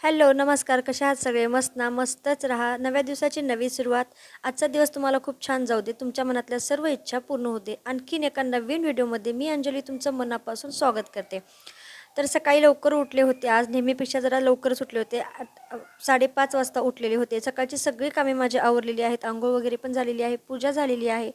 Hello नमस्कार. कशा आहात सगळे? मस्त ना? मस्तच राहा. नव्या दिवसाची नवी सुरुवात. आजचा दिवस तुम्हाला खूप छान जाऊ दे. तुमच्या मनातल्या सर्व इच्छा पूर्ण होते आणखीन एका नवीन व्हिडिओमध्ये मी अंजली तुमचं मनापासून स्वागत करते. तर सकाळी लवकर उठले होते. आज नेहमीपेक्षा जरा लवकरच उठले होते. साडेपाच वाजता उठलेले होते. सकाळची सगळी कामे माझी आवरलेली आहेत. आंघोळ वगैरे पण झालेली आहे. पूजा झालेली आहे.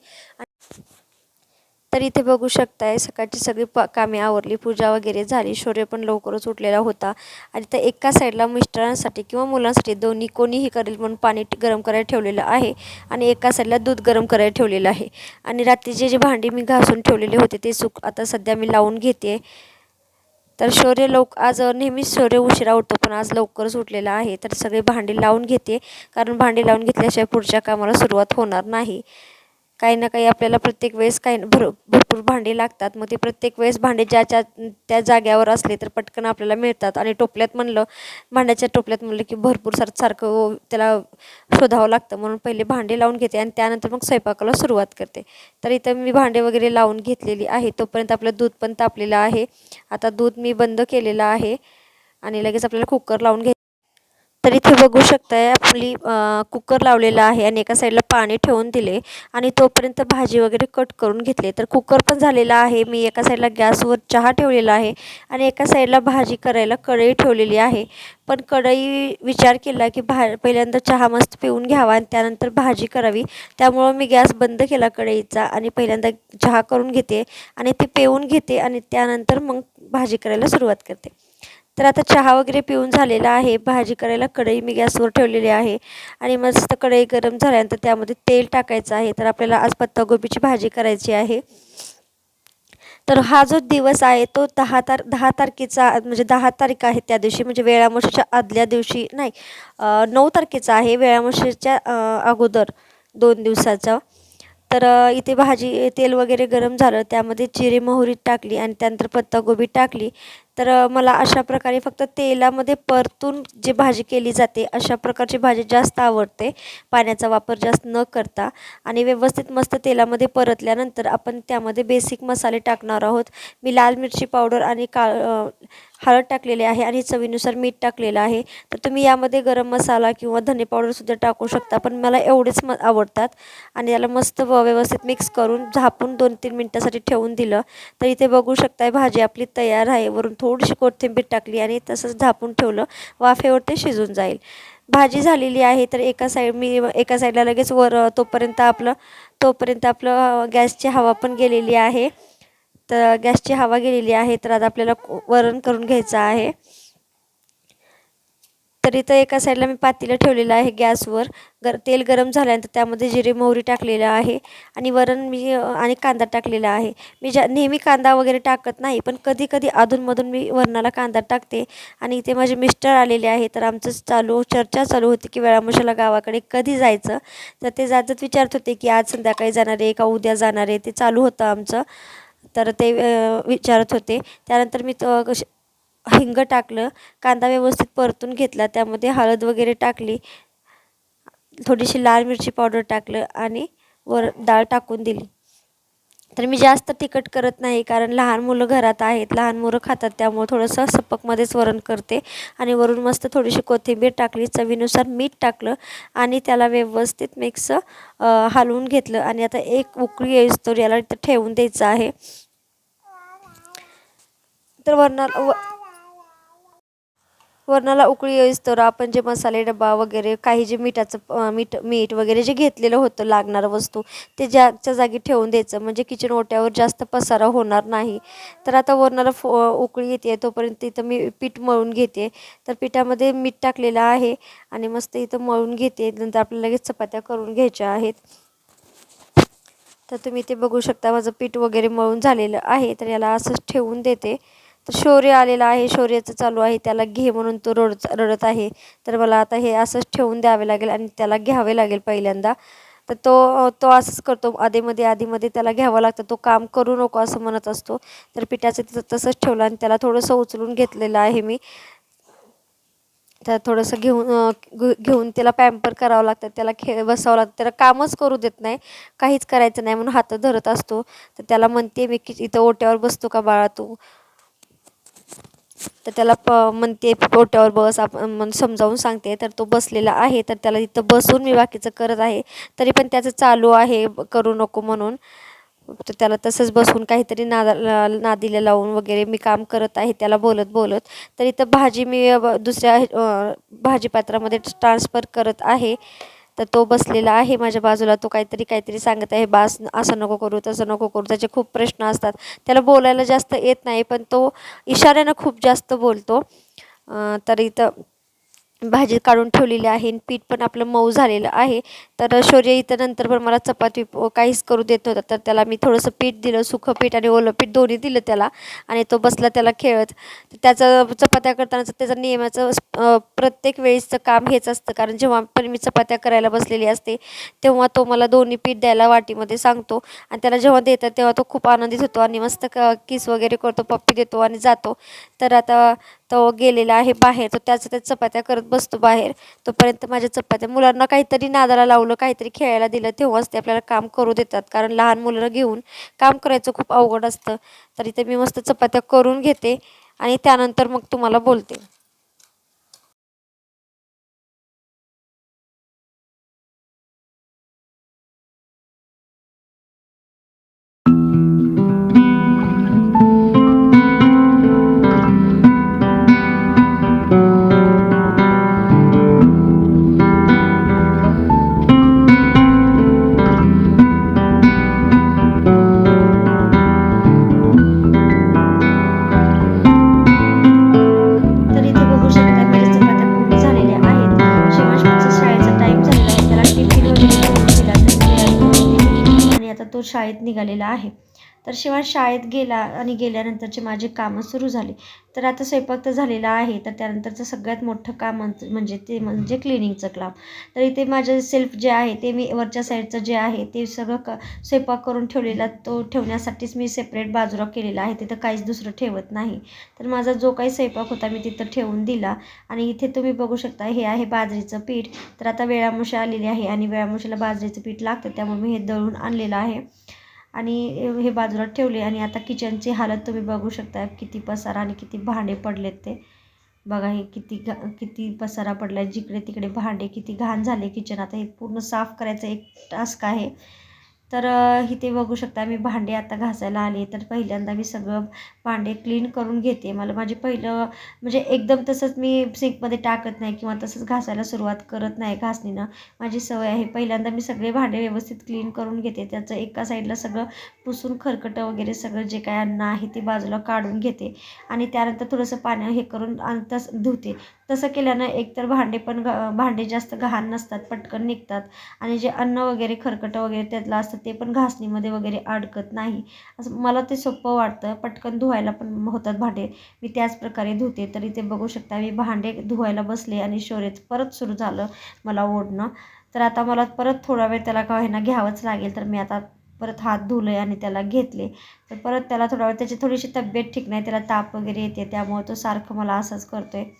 तर इथे बघू शकताय सकाळची सगळी प कामे आवरली. पूजा वगैरे झाली. शौर्य पण लवकरच उठलेला होता. आणि त्या एका साईडला मिस्टरांसाठी किंवा मुलांसाठी दोन्ही कोणीही करेल म्हणून पाणी गरम करायला ठेवलेलं आहे. आणि एका साईडला दूध गरम करायला ठेवलेलं आहे. आणि रात्रीचे जे भांडी मी घासून ठेवलेले होते ते सुक आता सध्या मी लावून घेते. तर शौर्य लवक आज नेहमीच शौर्य उशिरा उठतो पण आज लवकरच उठलेला आहे. तर सगळे भांडी लावून घेते. कारण भांडी लावून घेतल्याशिवाय पुढच्या कामाला सुरुवात होणार नाही. काही ना काही आपल्याला प्रत्येक वेळेस काही भर भरपूर भांडी लागतात. मग ते प्रत्येक वेळेस भांडे ज्याच्या त्या जाग्यावर असले तर पटकन आपल्याला मिळतात. आणि टोपल्यात म्हणलं भांड्याच्या टोपल्यात म्हणलं की भरपूर सार सारखं त्याला शोधावं लागतं. म्हणून पहिले भांडे लावून घेते आणि त्यानंतर मग स्वयंपाकाला सुरुवात करते. तर इथं मी भांडे वगैरे लावून घेतलेली आहे. तोपर्यंत आपलं दूध पण तापलेलं आहे. आता दूध मी बंद केलेलं आहे. आणि लगेच आपल्याला कुकर लावून घे तर इथे बघू शकताय आपली कुकर लावलेला आहे आणि एका साईडला पाणी ठेवून दिले आणि तोपर्यंत भाजी वगैरे कट करून घेतले. तर कुकर पण झालेला आहे मी एका साईडला गॅसवर चहा ठेवलेला आहे आणि एका साईडला भाजी करायला कढई ठेवलेली आहे. पण कढई विचार केला की भा पहिल्यांदा चहा मस्त पिऊन घ्यावा आणि त्यानंतर भाजी करावी. त्यामुळं मी गॅस बंद केला कढईचा आणि पहिल्यांदा चहा करून घेते आणि ते पिऊन घेते आणि त्यानंतर मग भाजी करायला सुरुवात करते. तर आता चहा वगैरे पिऊन झालेला आहे. भाजी करायला कढई मी गॅसवर ठेवलेली आहे. आणि मस्त कढई गरम झाल्यानंतर त्यामध्ये तेल टाकायचं आहे. तर आपल्याला आज पत्तागोबीची भाजी करायची आहे. तर हा जो दिवस आहे तो दहा तार दहा तारखेचा म्हणजे दहा तारीख आहे त्या दिवशी. म्हणजे वेळामोशीच्या आदल्या दिवशी नाही नऊ तारखेचा आहे वेळामोशीच्या अगोदर दोन दिवसाचा. तर इथे भाजी तेल वगैरे गरम झालं. त्यामध्ये जिरे मोहरी टाकली आणि त्यानंतर पत्तागोबी टाकली. तर मला अशा प्रकारे फक्त तेलामध्ये परतून जी भाजी केली जाते अशा प्रकारची भाजी जास्त आवडते. पाण्याचा वापर जास्त न करता. आणि व्यवस्थित मस्त तेलामध्ये परतल्यानंतर आपण त्यामध्ये बेसिक मसाले टाकणार आहोत. मी लाल मिरची पावडर आणि का हळद टाकलेली आहे आणि चवीनुसार मीठ टाकलेलं आहे. तर तुम्ही यामध्ये गरम मसाला किंवा धने पावडरसुद्धा टाकू शकता पण मला एवढेच म आवडतात. आणि याला मस्त व्यवस्थित मिक्स करून झापून दोन तीन मिनटासाठी ठेवून दिलं. तर इथे बघू शकताय भाजी आपली तयार आहे. वरून थोडीशी कोथिंबीर टाकली आणि तसंच झापून ठेवलं. वाफेवर ते शिजून जाईल. भाजी झालेली आहे तर एका साईड मी एका साईडला लगेच वर तोपर्यंत आपलं तोपर्यंत आपलं गॅसची हवा पण गेलेली आहे. तर गॅसची हवा गेलेली आहे तर आता आपल्याला वरण करून घ्यायचं आहे. तर इथं एका साईडला मी पातेलं ठेवलेलं आहे गॅसवर. गर तेल गरम झाल्यानंतर त्यामध्ये जिरे मोहरी टाकलेलं आहे आणि वरण मी आणि कांदा टाकलेला आहे. मी ज्या नेहमी कांदा वगैरे टाकत नाही पण कधी कधी अधूनमधून मी वरणाला कांदा टाकते आणि इथे माझे मिस्टर आलेले आहे. तर आमचं चालू चर्चा चालू होती की वेळामशाला गावाकडे कधी जायचं? तर ते जातच विचारत होते की आज संध्याकाळी जाणार आहे का उद्या जाणार आहे? ते चालू होतं आमचं. तर ते विचारत होते. त्यानंतर मी हिंग टाकलं कांदा व्यवस्थित परतून घेतला त्यामध्ये हळद वगैरे टाकली थोडीशी लाल मिरची पावडर टाकलं आणि वर डाळ टाकून दिली. तर मी जास्त तिखट करत नाही कारण लहान मुलं घरात आहेत लहान मुलं खातात त्यामुळं थोडंसं सपकमध्येच वरण करते. आणि वरून मस्त थोडीशी कोथिंबीर टाकली चवीनुसार मीठ टाकलं आणि त्याला व्यवस्थित मिक्स हलवून घेतलं. आणि आता एक उकळी येईस्तोवर याला तिथं ठेवून द्यायचं आहे. तर वरणाला वरणाला उकळी येईस्तोवर तर आपण जे मसाले डबा वगैरे काही जे मिठाचं मीठ मीठ वगैरे जे घेतलेलं होतं लागणारं वस्तू ते ज्याच्या जागी ठेवून द्यायचं. म्हणजे किचन ओट्यावर जास्त पसारा होणार नाही. तर आता वरणाला फो उकळी येते तोपर्यंत इथं मी पीठ मळून घेते. तर पिठामध्ये मीठ टाकलेलं आहे आणि मस्त इथं मळून घेते. नंतर आपल्याला लगेच चपात्या करून घ्यायच्या आहेत. तर तुम्ही ते बघू शकता माझं पीठ वगैरे मळून झालेलं आहे. तर याला असंच ठेवून देते. तर शौर्य आलेला आहे शौर्याचं चालू आहे त्याला घे म्हणून तो रड रडत आहे. तर मला आता हे असंच ठेवून द्यावे लागेल आणि त्याला घ्यावे लागेल पहिल्यांदा. तर तो तो असंच करतो. आधीमध्ये आधीमध्ये त्याला घ्यावं लागतं. तो काम करू नको असं म्हणत असतो. तर पिठाचं तिथं तसंच ठेवलं आणि त्याला थोडंसं उचलून घेतलेलं आहे मी. तर थोडंसं घेऊन घेऊन त्याला पॅम्पर करावं लागतं. त्याला खेळ बसावं लागतं. त्याला कामच करू देत नाही. काहीच करायचं नाही म्हणून हात धरत असतो. तर त्याला म्हणते मी की इथं ओट्यावर बसतो का बाळा तू? तर त्याला प म्हणते पोट्यावर बस आपण समजावून सांगते. तर तो बसलेला आहे तर त्याला तिथं बसून मी बाकीचं करत आहे. तरी पण त्याचं चालू आहे करू नको म्हणून. तर त्याला तसंच बसून काहीतरी नादा नादीला लावून वगैरे मी काम करत आहे त्याला बोलत बोलत. तर इथं भाजी मी दुसऱ्या भाजीपात्रामध्ये ट्रान्सफर करत आहे. तर तो बसलेला आहे माझ्या बाजूला. तो काहीतरी काहीतरी सांगत आहे बास असं नको करू तसं नको करू. त्याचे खूप प्रश्न असतात. त्याला बोलायला जास्त येत नाही पण तो इशाऱ्यानं खूप जास्त बोलतो. तर इथं भाजी काढून ठेवलेली आहे आणि पीठ पण आपलं मऊ झालेलं आहे. तर शौर्य इथं नंतर पण मला चपाती काहीच करू देत नव्हता. तर त्याला मी थोडंसं पीठ दिलं सुखं पीठ आणि ओलं पीठ दोन्ही दिलं त्याला आणि तो बसला त्याला खेळत. त्याचं चपात्या करतानाचं त्याचं नियमाचं प्रत्येक वेळेसचं काम हेच असतं. कारण जेव्हा पण मी चपात्या करायला बसलेली असते तेव्हा तो मला दोन्ही पीठ द्यायला वाटीमध्ये सांगतो. आणि त्याला जेव्हा देतात तेव्हा तो खूप आनंदित होतो आणि मस्त क किस वगैरे करतो पप्पी देतो आणि जातो. तर आता तो गेलेला आहे बाहेर तो त्याचं त्या चपात्या करत बसतो बाहेर. तोपर्यंत माझ्या चपात्या मुलांना काहीतरी नादाला लावलं काहीतरी खेळायला दिलं तेव्हाच ते आपल्याला काम करू देतात. कारण लहान मुलं घेऊन काम करायचं खूप अवघड असतं. तर इथे मी मस्त चपात्या करून घेते आणि त्यानंतर मग तुम्हाला बोलते. शाळेत निघालेला आहे. तर शिवाय शाळेत गेला आणि गेल्यानंतरचे माझे कामं सुरू झाले. तर आता स्वयंपाक तर झालेला आहे तर त्यानंतरचं सगळ्यात मोठं काम म्हणजे ते म्हणजे क्लिनिंगचं काम. तर इथे माझं सेल्फ जे आहे ते मी वरच्या साईडचं जे आहे ते सगळं क स्वयंपाक करून ठेवलेला तो ठेवण्यासाठीच मी सेपरेट बाजूला केलेला आहे तिथं काहीच दुसरं ठेवत नाही. तर माझा जो काही स्वयंपाक होता मी तिथं ठेवून दिला आणि इथे तुम्ही बघू शकता हे आहे बाजरीचं पीठ. तर आता वेळामुशी आलेली आहे आणि वेळामुशीला बाजरीचं पीठ लागतं त्यामुळे मी हे दळून आणलेलं आहे. आणि हे बाजूला ठेवले आणि आता किचनची हालत तुम्ही बघू शकता किती पसारा आणि किती भांडे पडलेत ते. बघा हे किती घा किती पसारा पडला आहे जिकडे तिकडे भांडे किती घाण झाले किचन आता हे पूर्ण साफ करायचं एक टास्क आहे. तर इथे बघू शकता मी भांडे आता घासायला आले तर पहिल्यांदा मी सगळं भांडे क्लीन करून घेते. मला माझे पहिलं म्हणजे एकदम तसंच मी सिंकमध्ये टाकत नाही किंवा तसंच घासायला सुरुवात करत नाही घासणीनं. माझी सवय आहे. पहिल्यांदा मी सगळे भांडे व्यवस्थित क्लीन करून घेते. त्याचं एका साईडला सगळं पुसून खरकटं वगैरे सगळं जे काय अन्न आहे ते बाजूला काढून घेते. आणि त्यानंतर थोडंसं पाणी हे करून तस धुते. तसं केल्यानं एकतर भांडे पण भांडे जास्त घाण नसतात पटकन निघतात. आणि जे अन्न वगैरे खरकटं वगैरे त्यातलं असतं ते पण घासणीमध्ये वगैरे अडकत नाही. असं मला ते सोपं वाटतं. पटकन धुवायला पण होतात भांडे. मी त्याच प्रकारे धुते. तरी ते बघू शकता मी भांडे धुवायला बसले आणि शोरेच परत सुरू झालं मला ओढणं. तर आता मला परत थोडा वेळ त्याला का ना घ्यावंच लागेल. तर मी आता परत हात धुले आणि त्याला घेतले. तर परत त्याला थोडा वेळ त्याची थोडीशी तब्येत ठीक नाही त्याला ताप वगैरे येते. त्यामुळे तो सारखं मला असंच करतो आहे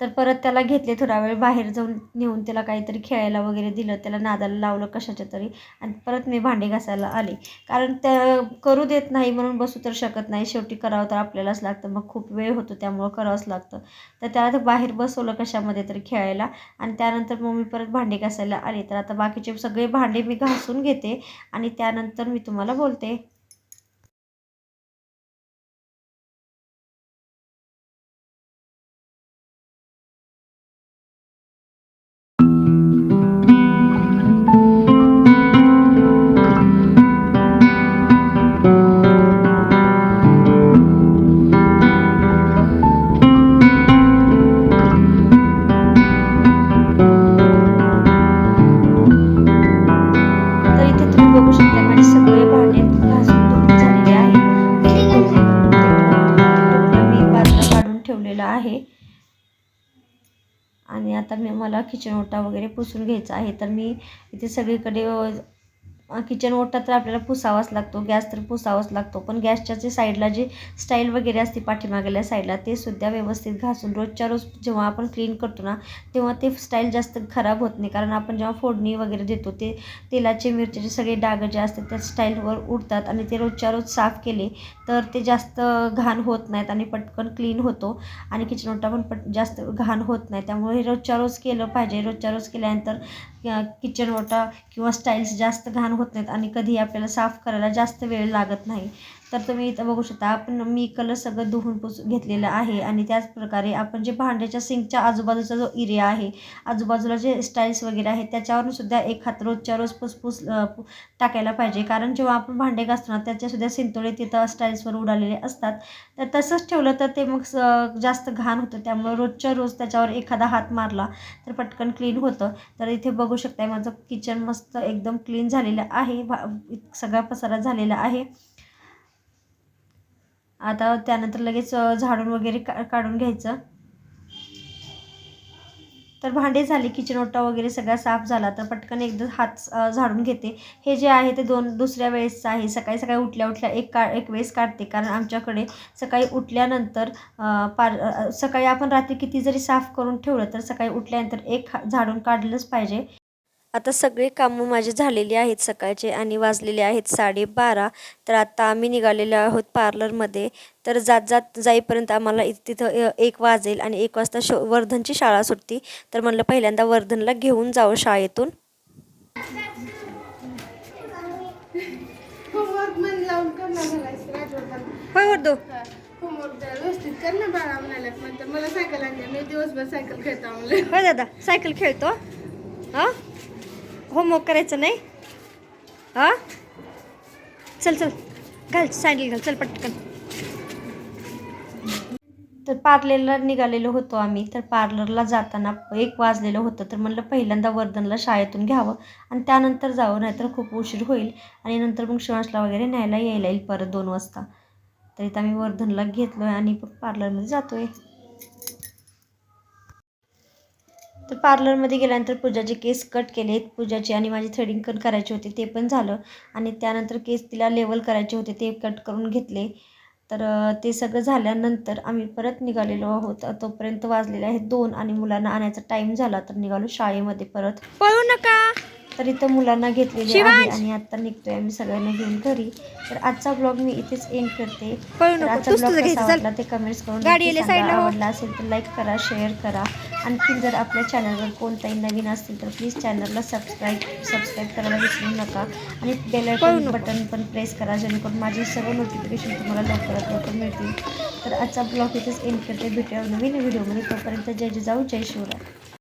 तर परत त्याला घेतले थोडा वेळ बाहेर जाऊन नेऊन त्याला काहीतरी खेळायला वगैरे दिलं त्याला नादाला लावलं कशाच्या तरी आणि परत मी भांडे घासायला आले. कारण त्या करू देत नाही म्हणून बसू तर शकत नाही शेवटी करावं तर आपल्यालाच लागतं. मग खूप वेळ होतो त्यामुळं करावंच लागतं. तर त्याला तर बाहेर बसवलं कशामध्ये तरी खेळायला आणि त्यानंतर मग मी परत भांडे घासायला आले. तर आता बाकीचे सगळे भांडे मी घासून घेते आणि त्यानंतर मी तुम्हाला बोलते. किचन ओटा वगैरे पुसून घ्यायचा आहे. तर मी इथे सगळीकडे किचन ओटा तर आपल्याला पुसावाच लागतो गॅस तर पुसावाच लागतो. पण गॅसच्या जे साईडला जे स्टाईल वगैरे असते पाठीमागल्या साईडला ते सुद्धा व्यवस्थित घासून रोजच्या रोज जेव्हा आपण क्लीन करतो ना तेव्हा ते स्टाईल जास्त खराब होत नाही. कारण आपण जेव्हा फोडणी वगैरे देतो ते तेलाचे मिरच्याचे सगळे डाग जे असतात त्या स्टाईलवर उडतात आणि ते रोजच्या रोज साफ केले तर ते जास्त घाण होत नाहीत आणि पटकन क्लीन होतो. आणि किचन ओटा पण पट जास्त घाण होत नाही. त्यामुळे रोजच्या रोज केलं पाहिजे. रोजच्या रोज केल्यानंतर किचन ओटा किंवा स्टाईल्स जास्त घाण होत नाहीत आणि कधीही आपल्याला साफ करायला जास्त वेळ लागत नाही. तर तुम्ही इथं बघू शकता आपण मी कलर सगळं धुवून पुस घेतलेलं आहे आणि त्याचप्रकारे आपण जे भांड्याच्या सिंकच्या आजूबाजूचा जो एरिया आहे आजूबाजूला जे स्टाईल्स वगैरे आहेत त्याच्यावरून सुद्धा एक हात रोजच्या रोज पुसपुस टाकायला पाहिजे. कारण जेव्हा आपण भांडे घासतो ना त्याच्यासुद्धा सिंतोळे तिथं स्टाईल्सवर उडालेले असतात. तर तसंच ठेवलं तर ते मग स- जास्त घाण होतं. त्यामुळे रोजच्या रोज त्याच्यावर एखादा हात मारला तर पटकन क्लीन होतं. तर इथे बघू शकताय माझं किचन मस्त एकदम क्लीन झालेलं आहे. भा सगळा पसारा झालेला आहे. आता त्यानंतर लगेच झाडून वगैरे का काढून घ्यायचं. तर भांडे झाले किचन ओटा वगैरे सगळा साफ झाला तर पटकन एकदा हात झाडून घेते. हे जे आहे ते दोन दुसऱ्या वेळेसचं आहे. सकाळी सकाळी उठल्या उठल्या एक का एक वेळेस काढते. कारण आमच्याकडे सकाळी उठल्यानंतर पार सकाळी आपण रात्री किती जरी साफ करून ठेवलं तर सकाळी उठल्यानंतर एक हा- झाडून काढलंच पाहिजे. आता सगळे कामं माझे झालेली आहेत सकाळचे आणि वाजलेले आहेत साडेबारा. तर आता आम्ही निघालेलो आहोत पार्लरमध्ये. तर जात जात जाईपर्यंत आम्हाला तिथं एक वाजेल आणि एक वाजता शो वर्धनची शाळा सुटती. तर म्हणलं पहिल्यांदा वर्धनला घेऊन जावं शाळेतून. होमवर्क मला सायकल मी दिवसभर सायकल खेळता दादा. सायकल खेळतो? हां? होमवर्क करायचं नाही? हां? चल चल. घाल सँडल घाल. चल पटकन. तर पार्लरला निघालेलो होतो आम्ही. तर पार्लरला जाताना एक वाजलेलं होतं. तर म्हणलं पहिल्यांदा वर्धनला शाळेतून घ्यावं आणि त्यानंतर जावं नाहीतर खूप उशीर होईल आणि नंतर मग शिवांशला वगैरे न्यायला यायला येईल परत दोन वाजता. तर इथं आम्ही वर्धनला घेतलो आहे आणि पार्लरमध्ये जातो आहे तर पार्लरमध्ये गेल्यानंतर पूजाचे केस कट केलेत पूजाचे आणि माझी थ्रेडिंग कट करायचे होते ते पण झालं. आणि त्यानंतर केस तिला लेवल करायचे होते ते कट करून घेतले. तर ते सगळं झाल्यानंतर आम्ही परत निघालेलो आहोत. तोपर्यंत वाजलेले आहेत दोन आणि मुलांना आणायचा टाईम झाला तर निघालो शाळेमध्ये परत. पळू नका! तर इथं मुलांना घेतलेले आहे आणि आता निघतोय आम्ही सगळ्यांना घेऊन घरी. तर आजचा ब्लॉग मी इथेच एंड करते. तर आजचा ब्लॉग कसा वाटला ते कमेंट्स करून हो. आवडला असेल तर लाईक करा शेअर करा. आणखी जर आपल्या चॅनलवर कोणताही नवीन असतील तर प्लीज चॅनलला सबस्क्राईब सबस्क्राईब करायला विसरू नका. आणि बेल पळू नको. बटन पण प्रेस करा जेणेकरून माझे सर्व नोटिफिकेशन तुम्हाला लवकरात लवकर मिळतील. तर आजचा ब्लॉग इथेच एंड करते. भेटूया नवीन व्हिडिओमध्ये तोपर्यंत जय जिजाऊ जय शिवराय.